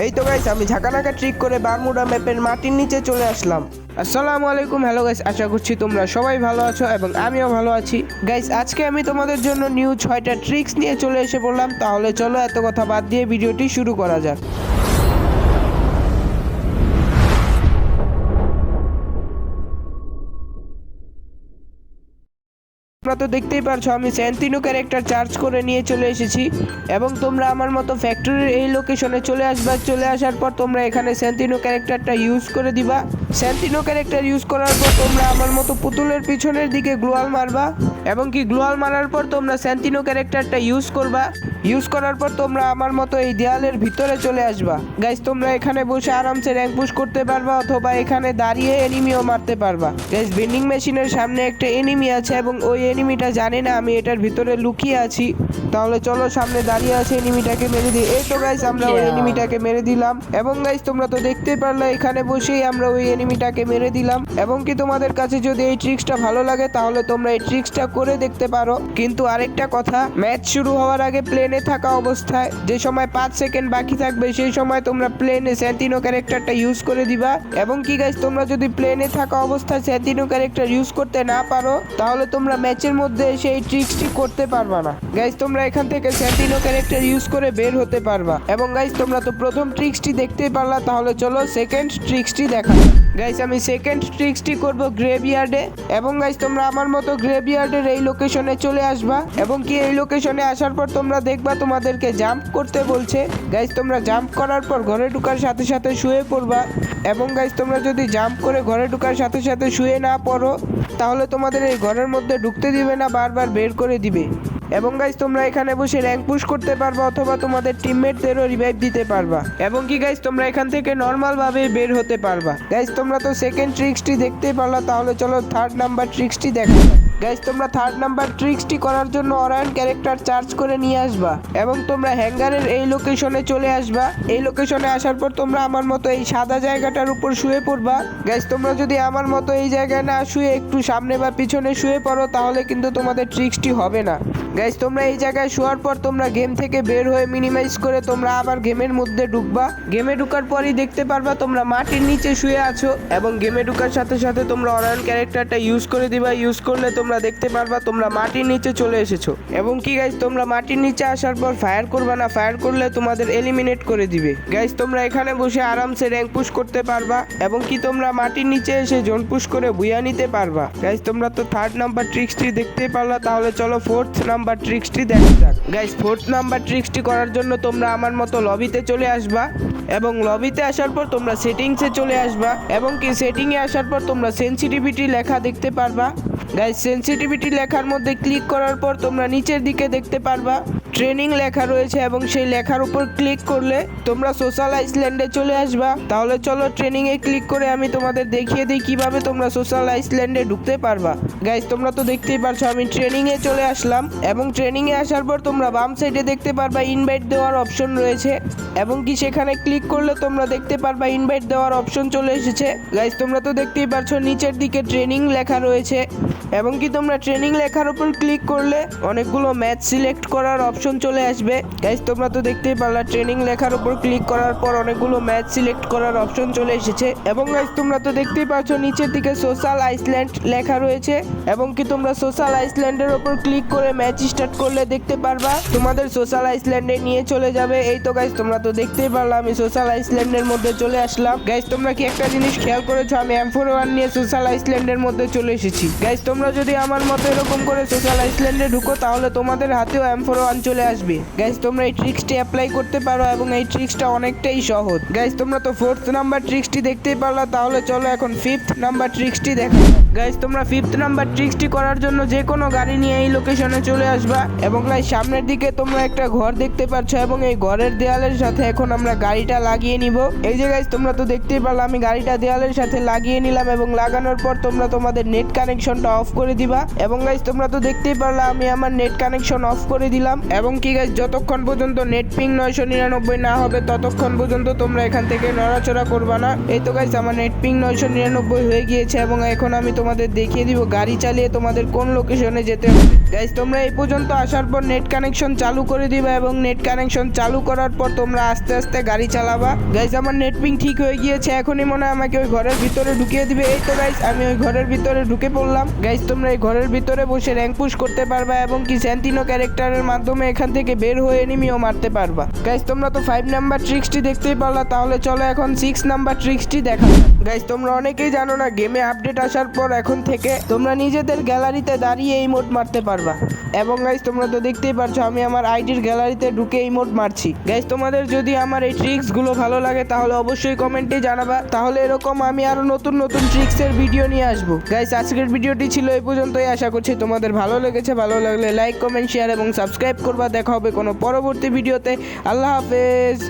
এই তো গাইস আমি ঝাঁকানাকা ট্রিক করে বারমুডা ম্যাপের মাটির নিচে চলে আসলাম। আসসালামু আলাইকুম হ্যালো গাইস আশা করছি তোমরা সবাই ভালো আছো এবং আমিও ভালো আছি। গাইস আজকে আমি তোমাদের জন্য নিউ ছয়টা ট্রিক্স নিয়ে চলে এসে বললাম তাহলে চলো এত কথা বাদ দিয়ে ভিডিওটি শুরু করা যাক। তোমরা তো দেখতেই পারছ, আমি স্যান্তিনো ক্যারেক্টার চার্জ করে নিয়ে চলে এসেছি। এবং তোমরা আমার মতো ফ্যাক্টরির এই লোকেশনে চলে আসবা, চলে আসার পর তোমরা এখানে স্যান্তিনো ক্যারেক্টারটা ইউজ করে দিবা। স্যান্তিনো ক্যারেক্টার ইউজ করার পর তোমরা আমার মতো পুতুলের পিছনের দিকে গ্লোয়াল মারবা এবং কি গ্লোয়াল মারার পর তোমরা স্যান্তিনো ক্যারেক্টারটা ইউজ করবা। ইউজ করার পর তোমরা আমার মতো এই দেয়ালের ভিতরে চলে আসবা। গাইস তোমরা এখানে বসে আরামসে র্যাঙ্ক পুশ করতে পারবা অথবা এখানে দাঁড়িয়ে এনিমিও মারতে পারবা। গাইস ভেন্ডিং মেশিনের সামনে একটা এনিমি আছে এবং ওই এনিমিটা জানে না আমি এটার ভিতরে লুকিয়ে আছি। তাহলে চলো সামনে দাঁড়িয়ে আছে এনিমিটাকে মেরে দিই। এই তো গাইস আমরা ওই এনিমিটাকে মেরে দিলাম। এবং গাইস তোমরা তো দেখতে পারলে এখানে বসেই আমরা ওই এনিমিটাকে মেরে দিলাম। এবং কি তোমাদের কাছে যদি এই ট্রিক্সটা ভালো লাগে, তাহলে তোমরা এই ট্রিক্সটা করে দেখতে পারো। কিন্তু আরেকটা কথা, ম্যাচ শুরু হওয়ার আগে প্লেনে থাকা অবস্থায় যে সময় পাঁচ সেকেন্ড বাকি থাকবে, সেই সময় তোমরা প্লেনে স্যান্তিনো ক্যারেক্টারটা ইউজ করে দিবা। এবং কি গাইস তোমরা যদি প্লেনে থাকা অবস্থায় স্যান্তিনো ক্যারেক্টার ইউজ করতে না পারো, তাহলে তোমরা ম্যাচের মধ্যে এসে এই ট্রিক্সটি করতে পারবা না। গাইস তোমরা এখান থেকে স্যান্তিনো ক্যারেক্টার ইউজ করে বের হতে পারবা। এবং গাইস তোমরা তো প্রথম ট্রিক্সটি দেখতেই পারলা, তাহলে চলো সেকেন্ড ট্রিক্সটি দেখা গাইস আমি সেকেন্ড ট্রিক্সটি করব গ্রেভিয়ার্ডে এবং গাইস তোমরা আমার মতো গ্রেভিয়ার্ডের এই লোকেশনে চলে আসবা। এবং কি এই লোকেশনে আসার পর তোমরা দেখবা তোমাদেরকে জাম্প করতে বলছে। গাইস তোমরা জাম্প করার পর ঘরে ঢুকার সাথে সাথে শুয়ে পড়বা। এবং গাইস তোমরা যদি জাম্প করে ঘরে ঢুকার সাথে সাথে শুয়ে না পড়ো, তাহলে তোমাদের এই ঘরের মধ্যে ঢুকতে দিবে না, বারবার বের করে দিবে। এবং গাইস তোমরা এখানে বসে র্যাঙ্ক পুশ করতে পারবা অথবা তোমাদের টিমমেটদেরও রিভাইভ দিতে পারবা। এবং কি গাইস তোমরা এখান থেকে নর্মাল ভাবে বের হতে পারবা। গাইস তোমরা তো সেকেন্ড ট্রিক্সটি দেখতে পারলা, তাহলে চলো থার্ড নাম্বার ট্রিক্সটি দেখা। গাইস তোমরা থার্ড নাম্বার ট্রিক্সটি করার জন্য অরায়ন ক্যারেক্টার চার্জ করে নিয়ে আসবা। এবং তোমরা হ্যাঙ্গারের এই লোকেশনে চলে আসবা। এই লোকেশনে আসার পর তোমরা আমার মতো এই সাদা জায়গাটার উপর শুয়ে পড়বা। গাইস তোমরা যদি আমার মতো এই জায়গায় না শুয়ে একটু সামনে বা পিছনে শুয়ে পড়ো, তাহলে কিন্তু তোমাদের ট্রিক্সটি হবে না। গাইস তোমরা এই জায়গায় শোয়ার পর তোমরা গেম থেকে বের হয়ে মিনিমাইজ করে তোমরা আবার গেমের মধ্যে ঢুকবা। গেমে ঢুকার পরই দেখতে পারবা তোমরা মাটির নিচে শুয়ে আছো এবং গেমে ঢুকার সাথে সাথে তোমরা অরায়ন ক্যারেক্টারটা ইউজ করে দিবা। ইউজ করলে তোমরা দেখতে পারবা তোমরা মাটির নিচে চলে এসেছ। এবং কি গাইস তোমরা মাটির নিচে আসার পর ফায়ার করবা না ফায়ার করলে তোমাদের এলিমিনেট করে দিবে। গাইস তোমরা এখানে বসে আরামসে র্যাঙ্ক পুশ করতে পারবা এবং কি তোমরা মাটির নিচে এসে জোন পুশ করে বুয়া নিতে পারবা। গাইস তোমরা তো থার্ড নাম্বার ট্রিক্সটি দেখতেই পারলা, তাহলে চলো ফোর্থ নাম্বার ট্রিক্সটি দেখা যাক গাইস ফোর্থ নাম্বার ট্রিক্সটি করার জন্য তোমরা আমার মতো লবিতে চলে আসবা এবং লবিতে আসার পর তোমরা সেটিংসে চলে আসবা এবং কি সেটিংয়ে আসার পর তোমরা সেন্সিটিভিটি লেখা দেখতে পারবা। গাইস সেন্সিটিভিটি লেখার মধ্যে ক্লিক করার পর তোমরা নিচের দিকে দেখতে পারবা। ট্রেনিং লেখা রয়েছে এবং সেই লেখার উপর ক্লিক করলে তোমরা সোশ্যাল আইসল্যান্ডে চলে আসবা। তাহলে চলো ট্রেনিং এ ক্লিক করে আমি তোমাদের দেখিয়ে দিই কীভাবে তোমরা সোশ্যাল আইসল্যান্ডে ঢুকতে পারবা। গাইস তোমরা তো দেখতেই পারছ আমি ট্রেনিং এ চলে আসলাম এবং ট্রেনিং এ আসার পর তোমরা বাম সাইডে দেখতে পারবা ইনভাইট দেওয়ার অপশন রয়েছে। এবং কি সেখানে ক্লিক করলে তোমরা দেখতে পারবা ইনভাইট দেওয়ার অপশন চলে এসেছে। গাইস তোমরা তো দেখতেই পারছ নিচের দিকে ট্রেনিং লেখা রয়েছে। এবং কি তোমরা ট্রেনিং লেখার উপর ক্লিক করলে অনেকগুলো ম্যাচ সিলেক্ট করার অপশন চলে আসবে। গাইজ তোমরা তো দেখতেই পারলা ট্রেনিং লেখার উপর ক্লিক করার পর অনেকগুলো ম্যাচ সিলেক্ট করার অপশন চলে এসেছে। এবং গাইস তোমরা তো দেখতেই পাচ্ছ নিচের দিকে সোশ্যাল আইসল্যান্ড লেখা রয়েছে। এবং কি তোমরা সোশ্যাল আইসল্যান্ডের উপর ক্লিক করে ম্যাচ স্টার্ট করলে দেখতে পারবা, তোমাদের সোশ্যাল আইসল্যান্ডে নিয়ে চলে যাবে। এই তো গাইস তোমরা তো দেখতেই পারলা, আমি সোশ্যাল আইসল্যান্ডের মধ্যে চলে আসলাম। গাইস তোমরা কি একটা জিনিস খেয়াল করেছ? আমি এম ফোর ওয়ান নিয়ে সোশ্যাল আইসল্যান্ডের মধ্যে চলে এসেছি। গাইস তোমরা যদি আমার মতো এরকম করে সোশ্যাল আইসল্যান্ডে ঢুকো, তাহলে তোমাদের হাতেও এম ফোর ওয়ান চলে আসবে। গাইস তোমরা এই ট্রিক্সটি অ্যাপ্লাই করতে পারো এবং এই ট্রিক্সটা অনেকটাই সহজ। গাইস তোমরা তো ফোর্থ নাম্বার ট্রিক্সটি দেখতেই পারলা, তাহলে চলো এখন ফিফথ নাম্বার ট্রিক্সটি দেখো গাইস তোমরা ফিফথ নাম্বার ট্রিক্সটি করার জন্য যে কোনো গাড়ি নিয়ে এই লোকেশনে চলে আসবা এবং গাইস সামনের দিকে তোমরা একটা ঘর দেখতে পাচ্ছ এবং এই ঘরের দেয়ালের সাথে এখন আমরা গাড়িটা লাগিয়ে নিব। এই যে গাইস তোমরা তো দেখতেই পারলা, আমি গাড়িটা দেয়ালের সাথে লাগিয়ে নিলাম এবং লাগানোর পর তোমরা তোমাদের নেট কানেকশনটা অফ করে দিবা। এবং গাইস তোমরা তো দেখতেই পারলা, আমি আমার নেট কানেকশন অফ করে দিলাম। এবং কি গাইস যতক্ষণ পর্যন্ত নেট পিং নয়শো নিরানব্বই না হবে, ততক্ষণ পর্যন্ত তোমরা এখান থেকে নড়াচড়া করবা না। এই তো গাইস আমার নেট পিং নয়শো নিরানব্বই হয়ে গিয়েছে এবং এখন আমি তোমাদের দেখিয়ে দিব, গাড়ি চালিয়ে তোমাদের কোন লোকেশনে যেতে হবে। গাইজ তোমরা এই পর্যন্ত আসার পর নেট কানেকশন চালু করে দিবা এবং নেট কানেকশন চালু করার পর তোমরা আস্তে আস্তে গাড়ি চালাবা। গাইজ আমার নেট পিং ঠিক হয়ে গিয়েছে, এখনই মনে হয় আমাকে ওই ঘরের ভিতরে ঢুকিয়ে দিবে। এই তো গাইজ আমি ওই ঘরের ভিতরে ঢুকে পড়লাম। গাইজ তোমরা এই ঘরের ভিতরে বসে র্যাঙ্ক পুশ করতে পারবা এবং কি স্যান্টিনো ক্যারেক্টারের মাধ্যমে এখান থেকে বের হয়ে এনিমিও মারতে পারবা। গাইজ তোমরা তো ফাইভ নাম্বার ট্রিক্সটি দেখতেই পারলা, তাহলে চলো এখন সিক্স নাম্বার ট্রিক্সটি দেখা গাইজ তোমরা অনেকেই জানো না গেমে আপডেট আসার পর এখন থেকে তোমরা নিজেদের গ্যালারিতে দাঁড়িয়ে এই মোড মারতে পারবা। এবং গাইজ তোমরা তো দেখতেই পারছ, আমি আমার আইডির গ্যালারিতে ঢুকে এই মোড মারছি। গাইজ তোমাদের যদি আমার এই ট্রিক্সগুলো ভালো লাগে, তাহলে অবশ্যই কমেন্টে জানাবা। তাহলে এরকম আমি আরও নতুন নতুন ট্রিক্সের ভিডিও নিয়ে আসব। গাইজ আজকের ভিডিওটি ছিল এই পর্যন্তই। আশা করছি তোমাদের ভালো লেগেছে। ভালো লাগলে লাইক কমেন্ট শেয়ার এবং সাবস্ক্রাইব করবা। দেখা হবে কোনো পরবর্তী ভিডিওতে আল্লাহ হাফেজ।